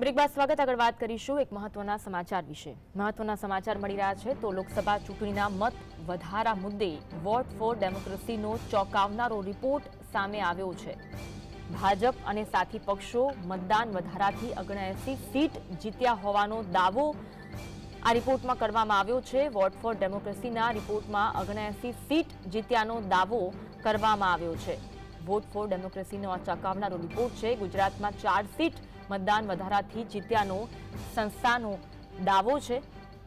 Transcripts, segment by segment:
Break બાદ સ્વાગત. આગળ વાત કરીશું એક મહત્વના સમાચાર વિશે. મહત્વના સમાચાર મળી રહ્યા છે. તો લોકસભા ચૂંટણીના મત વધારા મુદ્દે વોટ ફોર ડેમોક્રેસીનો ચોંકાવનારો રિપોર્ટ સામે આવ્યો છે. ભાજપ અને સાથી પક્ષો મતદાન વધારાથી અગણએસી સીટ જીત્યા હોવાનો દાવો આ રિપોર્ટમાં કરવામાં આવ્યો છે. વોટ ફોર ડેમોક્રેસીના રિપોર્ટમાં અગણએસી સીટ જીત્યાનો દાવો કરવામાં આવ્યો છે. વોટ ફોર ડેમોક્રેસીનો આ ચોંકાવનારો રિપોર્ટ છે. ગુજરાતમાં ચાર સીટ મતદાન વધારાથી જીત્યાનો સંસ્થાનો દાવો છે.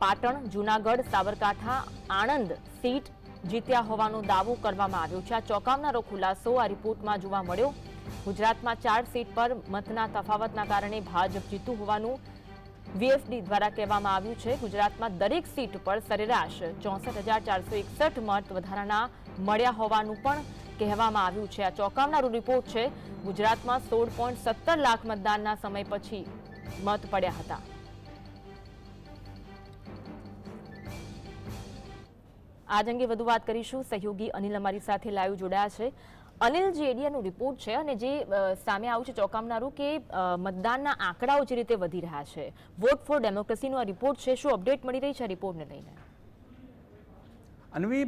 પાટણ, જૂનાગઢ, સાબરકાંઠા, આણંદ સીટ જીત્યા હોવાનો દાવો કરવામાં આવ્યો છે. આ ચોંકાવનારો ખુલાસો આ રિપોર્ટમાં જોવા મળ્યો. ગુજરાતમાં ચાર સીટ પર મતના તફાવતના કારણે ભાજપ જીતું હોવાનું વીએફડી દ્વારા કહેવામાં આવ્યું છે. ગુજરાતમાં દરેક સીટ પર સરેરાશ ચોસઠ મત વધારાના મળ્યા હોવાનું પણ કહેવામાં આવ્યું છે. આ ચોંકાવનારો રિપોર્ટ છે, ગુજરાતમાં સોળ પોઈન્ટ સત્તર લાખ મતદાનના સમય પછી મત પડ્યા હતા. આજ અંગે વધુ વાત કરીશું. સહયોગી અનિલ અમારી સાથે લાઈવ જોડાયા છે. અનિલ, જે એડિયાનો રિપોર્ટ છે અને જે સામે આવ્યું છે ચોંકાવનારું કે મતદાનના આંકડાઓ જે રીતે વધી રહ્યા છે. વોટ ફોર ડેમોક્રેસીનો આ રિપોર્ટ છે. શું અપડેટ મળી રહી છે આ રિપોર્ટને લઈને? અન્વી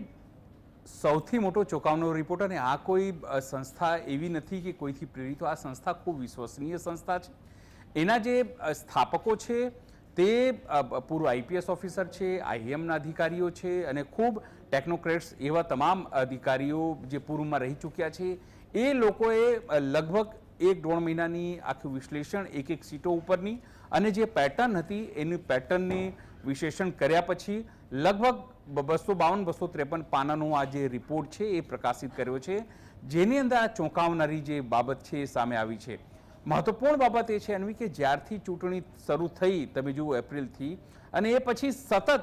સૌથી મોટો ચોંકાવનો રિપોર્ટ અને આ કોઈ સંસ્થા એવી નથી કે કોઈથી પ્રેરિત આ સંસ્થા ખૂબ વિશ્વસનીય સંસ્થા છે. એના જે સ્થાપકો છે તે પૂર્વ આઈપીએસ ઓફિસર છે, આઈએમના અધિકારીઓ છે અને ખૂબ ટેકનોક્રેટ્સ એવા તમામ અધિકારીઓ જે પૂર્વમાં રહી ચૂક્યા છે. એ લોકોએ લગભગ એક દોઢ મહિનાની આખું વિશ્લેષણ એક એક સીટો ઉપરની અને જે પેટર્ન હતી, એની પેટર્નની વિશ્લેષણ કર્યા પછી લગભગ બસો બાવન, બસો ત્રેપન પાનાનો આ જે રિપોર્ટ છે એ પ્રકાશિત કર્યો છે. જેની અંદર આ ચોંકાવનારી જે બાબત છે એ સામે આવી છે. મહત્વપૂર્ણ બાબત એ છે, અન્વી, કે જ્યારથી ચૂંટણી શરૂ થઈ, તમે જુઓ એપ્રિલથી, અને એ પછી સતત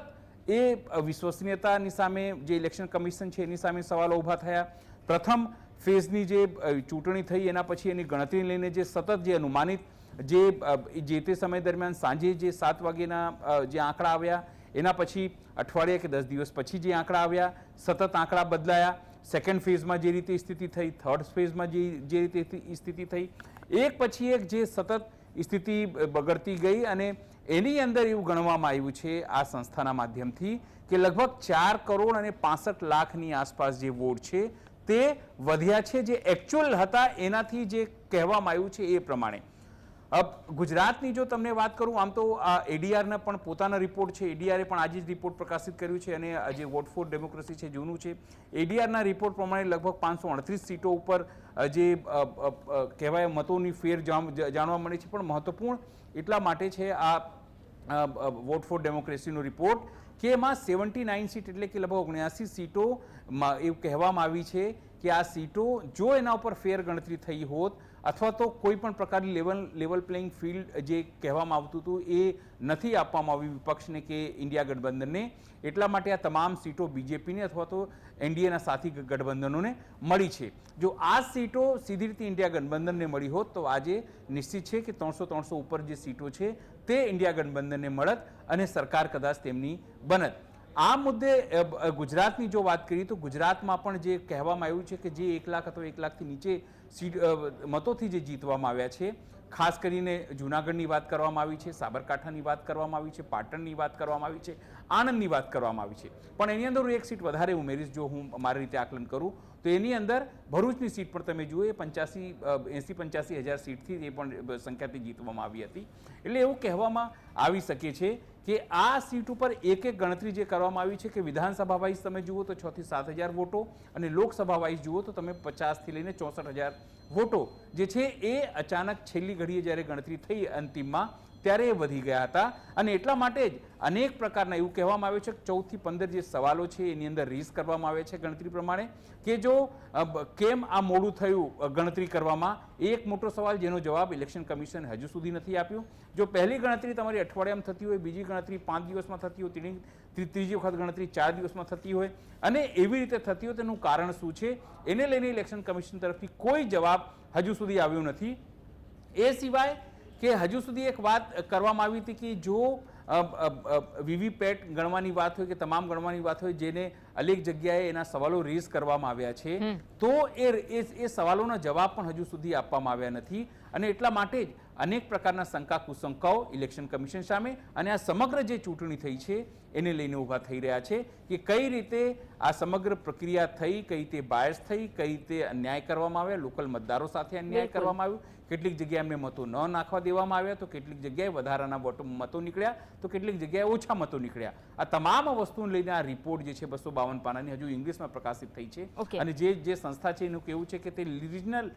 એ વિશ્વસનીયતાની સામે જે ઇલેક્શન કમિશન છે એની સામે સવાલો ઊભા થયા. પ્રથમ ફેઝની જે ચૂંટણી થઈ, એના પછી એની ગણતરી લઈને જે સતત જે અનુમાનિત જે જે તે સમય દરમિયાન સાંજે જે સાત વાગ્યાના જે આંકડા આવ્યા, એના પછી અઠવાડિયા કે દસ દિવસ પછી જે આંકડા આવ્યા, સતત આંકડા બદલાયા. સેકન્ડ ફેઝમાં જે રીતે સ્થિતિ થઈ થર્ડ ફેઝમાં જે જે રીતે સ્થિતિ થઈ, એક પછી એક જે સતત સ્થિતિ બગડતી ગઈ અને એની અંદર એવું ગણવામાં આવ્યું છે આ સંસ્થાના માધ્યમથી કે લગભગ ચાર કરોડ અને પાસઠ લાખની આસપાસ જે વોટ છે તે વધ્યા છે. જે એકચ્યુઅલ હતા, એનાથી જે કહેવામાં આવ્યું છે એ પ્રમાણે. ગુજરાતની જો તમને વાત કરું, આમ તો, આ એડીઆરના પણ પોતાના રિપોર્ટ છે. એડીઆરે પણ આજે જ રિપોર્ટ પ્રકાશિત કર્યું છે અને જે વોટ ફોર ડેમોક્રેસી છે, જૂનું છે. એડીઆરના રિપોર્ટ પ્રમાણે લગભગ પાંચસો અડત્રીસ સીટો ઉપર જે કહેવાય મતોની ફેર જાણ- જાણવા મળે છે. પણ મહત્વપૂર્ણ એટલા માટે છે આ વોટ ફોર ડેમોક્રેસીનો રિપોર્ટ કે એમાં સેવન્ટી નાઇન સીટ એટલે કે લગભગ ઓગણ્યાસી સીટોમાં એવું કહેવામાં આવી છે કે આ સીટો જો એના ઉપર ફેર ગણતરી થઈ હોત અથવા તો કોઈ પણ પ્રકારની લેવલ લેવલ પ્લેઇંગ ફિલ્ડ જે કહેવામાં આવતું હતું એ નથી આપવામાં આવ્યું વિપક્ષને કે ઇન્ડિયા ગઠબંધનને. એટલા માટે આ તમામ સીટો બીજેપીને અથવા તો એનડીએના સાથી ગઠબંધનોને મળી છે. જો આ સીટો સીધી રીતે ઇન્ડિયા ગઠબંધનને મળી હોત તો આજે નિશ્ચિત છે કે ત્રણસો ત્રણસો ઉપર જે સીટો છે તે ઇન્ડિયા ગઠબંધનને મળત અને સરકાર કદાચ તેમની બનત. આ મુદ્દે ગુજરાતની જો વાત કરીએ તો ગુજરાતમાં પણ જે કહેવામાં આવ્યું છે કે જે એક લાખ અથવા એક લાખથી નીચે સીટ મતોથી જે જીતવામાં આવ્યા છે, ખાસ કરીને જૂનાગઢની વાત કરવામાં આવી છે, સાબરકાંઠાની વાત કરવામાં આવી છે, પાટણની વાત કરવામાં આવી છે, આણંદની વાત કરવામાં આવી છે. પણ એની અંદર હું એક સીટ વધારે ઉમેરીશ જો હું મારી રીતે આકલન કરું. તો એની અંદર ભરૂચની સીટ પણ તમે જુઓ એ પંચ્યાસી એંસી પંચ્યાસી હજાર સીટથી એ પણ સંખ્યાથી જીતવામાં આવી હતી. એટલે એવું કહેવામાં આવી શકે છે કે આ સીટ ઉપર એક એક ગણતરી જે કરવામાં આવી છે કે વિધાનસભા વાઇઝ તમે જુઓ તો છ થી સાત હજાર વોટો અને લોકસભા વાઇઝ જુઓ તો તમે પચાસથી લઈને ચોસઠ હજાર વોટો જે છે એ અચાનક છેલ્લી ઘડીએ જ્યારે ગણતરી થઈ અંતિમમાં ત્યારે એ વધી ગયા હતા. અને એટલા માટે જ અનેક પ્રકારના એવું કહેવામાં આવે છે કે ચૌદથી પંદર જે સવાલો છે એની અંદર રીસ કરવામાં આવે છે ગણતરી પ્રમાણે કે જો કેમ આ મોડું થયું ગણતરી કરવામાં? એક મોટો સવાલ જેનો જવાબ ઇલેક્શન કમિશન હજુ સુધી નથી આપ્યું. જો પહેલી ગણતરી તમારી અઠવાડિયામાં થતી હોય, બીજી ગણતરી પાંચ દિવસમાં થતી હોય, ત્રીજી ત્રીજી વખત ગણતરી ચાર દિવસમાં થતી હોય, અને એવી રીતે થતી હોય, તેનું કારણ શું છે? એને લઈને ઇલેક્શન કમિશન તરફથી કોઈ જવાબ હજુ સુધી આવ્યો નથી. એ સિવાય કે હજુ સુધી એક વાત કરવામાં આવી હતી કે જો વીવીપેટ ગણવાની વાત હોય કે તમામ ગણવાની વાત હોય જેને અનેક જગ્યાએ એના સવાલો રેઝ કરવામાં આવ્યા છે. તો એ એ સવાલોના જવાબ પણ હજુ સુધી આપવામાં આવ્યા નથી. અને એટલા માટે જ અનેક પ્રકારના શંકા કુશંકાઓ ઇલેક્શન કમિશન સામે અને આ સમગ્ર જે ચૂંટણી થઈ છે એને લઈને ઊભા થઈ રહ્યા છે કે કઈ રીતે આ સમગ્ર પ્રક્રિયા થઈ કઈ રીતે બાયસ થઈ કઈ રીતે અન્યાય કરવામાં આવ્યા લોકલ મતદારો સાથે અન્યાય કરવામાં આવ્યો કેટલીક જગ્યાએ એમને મતો ન નાખવા દેવામાં આવ્યા તો કેટલીક જગ્યાએ વધારાના વોટો મતો નીકળ્યા તો કેટલીક જગ્યાએ ઓછા મતો નીકળ્યા. આ તમામ વસ્તુને લઈને આ રિપોર્ટ જે છે બસો બાવન પાનાની હજુ ઇંગ્લિશમાં પ્રકાશિત થઈ છે. અને જે જે સંસ્થા છે એનું કેવું છે કે તે રિજનલ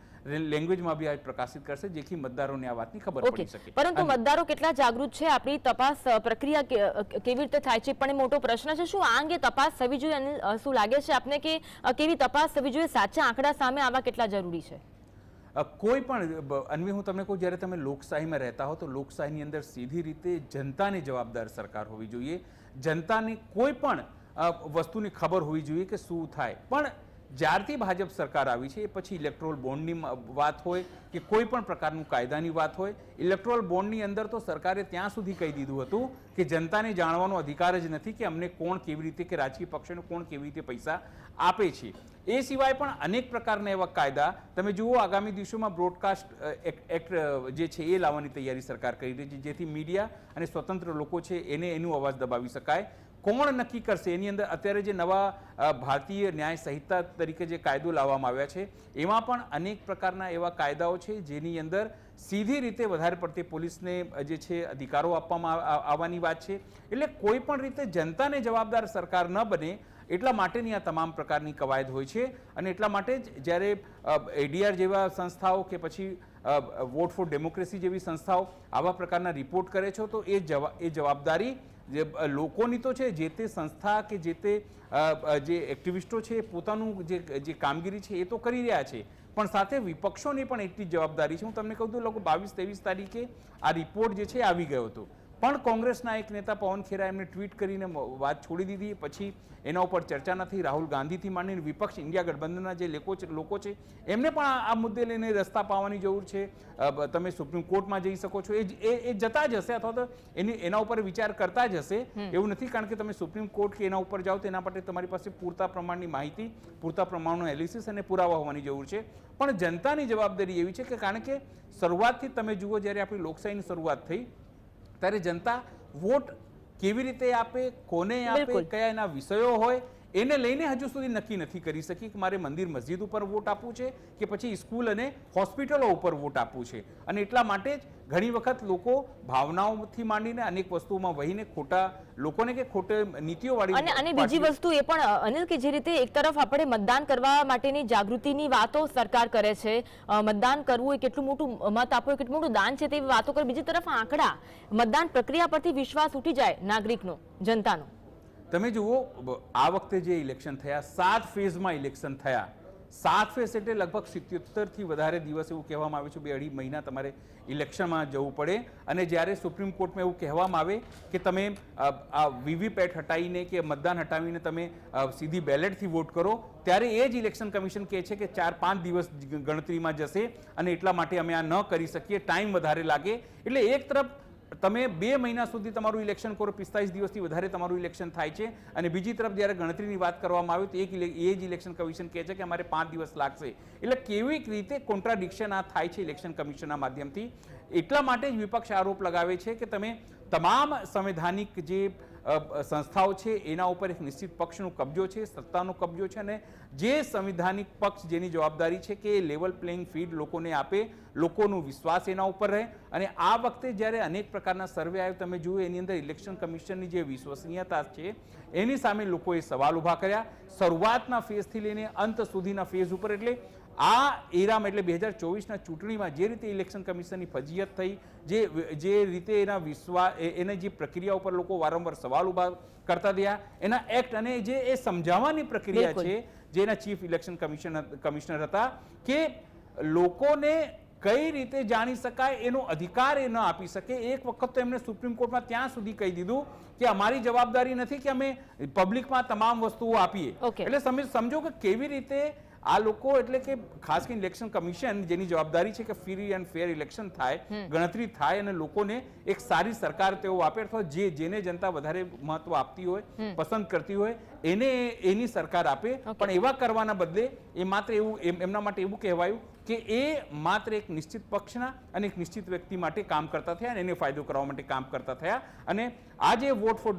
લેંગ્વેજમાં બી આ પ્રકાશિત કરશે જેથી મતદારોને આ વાતની ખબર પડી શકે. પરંતુ મતદારો કેટલા જાગૃત છે? આપણી તપાસ પ્રક્રિયા કેવી રીતે થાય છે? પણ એ મોટો પ્રશ્ન છે. શું આ અંગે તપાસ થવી જોઈએ? અને શું લાગે છે આપને કે કેવી તપાસ થવી જોઈએ? સાચા આંકડા સામે આવા કેટલા જરૂરી છે? કોઈ પણ અન્વી હું તમને કહું જ્યારે તમે લોકશાહીમાં રહેતા હો તો લોકશાહીની અંદર સીધી રીતે જનતાની જવાબદાર સરકાર હોવી જોઈએ. જનતાને કોઈ પણ વસ્તુની ખબર હોવી જોઈએ કે શું થાય. પણ જ્યારથી ભાજપ સરકાર આવી છે, એ પછી ઇલેક્ટ્રોલ બોન્ડની વાત હોય કે કોઈ પણ પ્રકારનું કાયદાની વાત હોય, ઇલેક્ટ્રોલ બોન્ડની અંદર તો સરકારે ત્યાં સુધી કહી દીધું હતું કે જનતાને જાણવાનો અધિકાર જ નથી કે અમને કોણ કેવી રીતે, કે રાજકીય પક્ષોને કોણ કેવી રીતે પૈસા આપે છે. એ સિવાય પણ અનેક પ્રકારના એવા કાયદા, તમે જુઓ આગામી દિવસોમાં બ્રોડકાસ્ટ એક્ટ જે છે એ લાવવાની તૈયારી સરકાર કરી રહી છે, જેથી મીડિયા અને સ્વતંત્ર લોકો છે એને એનું અવાજ દબાવી શકાય. કોણ નક્કી કરશે? એની અંદર અત્યારે જે નવા ભારતીય ન્યાય સંહિતા તરીકે જે કાયદો લાવવામાં આવ્યા છે, એમાં પણ અનેક પ્રકારના એવા કાયદાઓ છે, જેની અંદર સીધી રીતે વધારે પડતી પોલીસને જે છે, અધિકારો આપવામાં આવવાની વાત છે. એટલે કોઈ પણ રીતે જનતાને જવાબદાર સરકાર ન બને, એટલા માટેની આ તમામ પ્રકારની કવાયદ હોય છે. અને એટલા માટે જ જ્યારે એડીઆર જેવા સંસ્થાઓ કે પછી વોટ ફોર ડેમોક્રેસી જેવી સંસ્થાઓ આવા પ્રકારના રિપોર્ટ કરે છે, તો એ જવા, એ જવાબદારી જે લોકોની તો છે, જે તે સંસ્થા કે જે તે જે એક્ટિવિસ્ટો છે પોતાનું જે જે કામગીરી છે, એ તો કરી રહ્યા છે. પણ સાથે વિપક્ષોની પણ એટલી જવાબદારી છે. હું તમને કહું તો, લગભગ બાવીસ ત્રેવીસ તારીખે આ રિપોર્ટ જે છે આવી ગયો હતો. પણ કોંગ્રેસના એક નેતા પવન ખેરા એમને ટ્વીટ કરીને વાત છોડી દીધી. પછી એના ઉપર ચર્ચા નથી. રાહુલ ગાંધીથી માંડીને વિપક્ષ ઇન્ડિયા ગઠબંધનના જે લોકો છે લોકો છે એમને પણ આ મુદ્દે લઈને રસ્તા પાવાની જરૂર છે. તમે સુપ્રીમ કોર્ટમાં જઈ શકો છો. એ એ જતા જ હશે અથવા તો એની એના ઉપર વિચાર કરતા જ હશે. એવું નથી. કારણ કે તમે સુપ્રીમ કોર્ટ કે એના ઉપર જાઓ તો એના માટે તમારી પાસે પૂરતા પ્રમાણની માહિતી પૂરતા પ્રમાણનું એલિસિસ અને પુરાવા હોવાની જરૂર છે. પણ જનતાની જવાબદારી એવી છે કે કારણ કે શરૂઆતથી તમે જુઓ જ્યારે આપણી લોકશાહીની શરૂઆત થઈ ત્યારે જનતા વોટ કેવી રીતે આપે કોને આપે કયા એના વિષયો હોય એને લઈને હજુ સુધી નક્કી નથી કરી શકી કે મારે મંદિર મસ્જિદ ઉપર વોટ આપવું છે કે પછી સ્કૂલ અને હોસ્પિટલો ઉપર વોટ આપવું છે. અને એટલા માટે જ ઘણી વખત લોકો ભાવનાઓથી માંડીને અનેક વસ્તુઓમાં વહીને ખોટા લોકોને કે ખોટે નીતિઓવાળી અને અને બીજી વસ્તુ એ પણ અનિલ કે જે રીતે એક તરફ આપણે મતદાન કરવા માટેની જાગૃતિની વાતો સરકાર કરે છે મતદાન કરવું એ કેટલું મોટું મત આપવું એ કેટલું મોટું દાન છે તેવી વાતો કરે. બીજી તરફ આંકડા. મતદાન પ્રક્રિયા પરથી વિશ્વાસ ઉઠી જાય નાગરિકનો જનતાનો. તમે જુઓ આ વખતે જે ઇલેક્શન થયા, સાત ફેઝમાં ઇલેક્શન થયા. સાત ફેઝ એટલે લગભગ સિત્યોતેરથી વધારે દિવસ એવું કહેવામાં આવે છે, બે અઢી મહિના તમારે ઇલેક્શનમાં જવું પડે. અને જ્યારે સુપ્રીમ કોર્ટમાં એવું કહેવામાં આવે કે તમે આ વીવીપેટ હટાવીને કે મતદાન હટાવીને તમે સીધી બેલેટથી વોટ કરો, ત્યારે એ જ ઇલેક્શન કમિશન કહે છે કે ચાર પાંચ દિવસ ગણતરીમાં જશે અને એટલા માટે અમે આ ન કરી શકીએ ટાઈમ વધારે લાગે. એટલે એક તરફ તમે બે મહિના સુધી તમારું ઇલેક્શન કરો, પિસ્તાલીસ દિવસથી વધારે તમારું ઇલેક્શન થાય છે. અને બીજી તરફ જ્યારે ગણતરીની વાત કરવામાં આવે તો એક એ જ ઇલેક્શન કમિશન કહે છે કે અમારે પાંચ દિવસ લાગશે. એટલે કેવી રીતે કોન્ટ્રાડિક્શન આ થાય છે ઇલેક્શન કમિશનના માધ્યમથી? એટલા માટે જ વિપક્ષ આરોપ લગાવે છે કે તમે તમામ સંવૈધાનિક જે સંસ્થાઓ છે, એના ઉપર એક નિશ્ચિત પક્ષનો કબજો છે, સત્તાનો કબજો છે અને જે સંવિધાનિક પક્ષ જેની જવાબદારી છે કે એ લેવલ પ્લેઇંગ ફીલ્ડ લોકોને આપે, લોકોનો વિશ્વાસ એના ઉપર રહે અને આ વખતે જ્યારે અનેક પ્રકારના સર્વે આવ્યો, તમે જુઓ એની અંદર ઇલેક્શન કમિશનની જે વિશ્વસનીયતા છે, એની સામે લોકોએ સવાલ ઊભા કર્યા. શરૂઆતના ફેઝથી લઈને અંત સુધીના ફેઝ ઉપર એટલે આ એરામાં એટલે બે હજાર ચોવીસના ચૂંટણીમાં જે રીતે ઇલેક્શન કમિશનની ફજિયત થઈ જે જે રીતે એના વિશ્વા એને જે પ્રક્રિયા ઉપર લોકો વારંવાર સવાલ ઊભા કરતા થયા એના એક્ટ અને જે એ સમજાવવાની પ્રક્રિયા. છે જેના ચીફ ઇલેક્શન કમિશન કમિશનર હતા કે લોકોને કઈ રીતે જાણી શકાય એનો અધિકાર એ ન આપી શકે એક વખત તો એમને સુપ્રીમ કોર્ટમાં ત્યાં સુધી કહી દીધું કે અમારી જવાબદારી નથી કે અમે પબ્લિકમાં તમામ વસ્તુઓ આપીએ એટલે સમજો કે કેવી રીતે આ લોકો એટલે કે ખાસ કરીને ઇલેક્શન કમિશન જેની જવાબદારી છે કે ફ્રી એન્ડ ફેર ઇલેક્શન થાય ગણતરી થાય અને લોકોને એક સારી સરકાર તેઓ આપે અથવા જે જેને જનતા વધારે મહત્વ આપતી હોય પસંદ કરતી હોય એને એની સરકાર આપે. પણ એવા કરવાના બદલે એ માત્ર એવું એમના માટે એવું કહેવાયું કે એ માત્ર એક નિશ્ચિત પક્ષના અને એક નિશ્ચિત વ્યક્તિ માટે કામ કરતા થયા અને એને ફાયદો કરવા માટે કામ કરતા થયા. અને આ જે vote for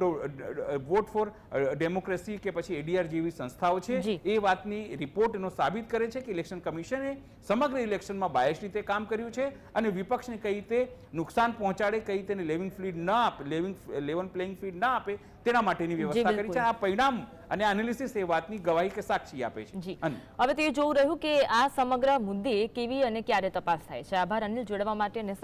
vote for democracy કે પછી એડીઆર જેવી સંસ્થાઓ છે એ વાતની રિપોર્ટ એનો સાબિત કરે છે કે ઇલેક્શન કમિશને સમગ્ર ઇલેક્શનમાં બાયસ રીતે કામ કર્યું છે અને વિપક્ષને કઈ રીતે નુકસાન પહોંચાડે કઈ રીતે લેવિંગ ફ્લીડ ના આપે લેવિંગ લેવન પ્લેઇંગ ફીડ ના આપે તેના માટેની વ્યવસ્થા કરી છે. આ પરિણામ અને એનાલિસિસ એ વાતની ગવાહી કે સાક્ષી આપે છે. હવે તે જોવું રહ્યું કે આ સમગ્ર મુદ્દે કેવી અને ક્યારે તપાસ થાય છે. આભાર અનિલ જોડવા માટે અને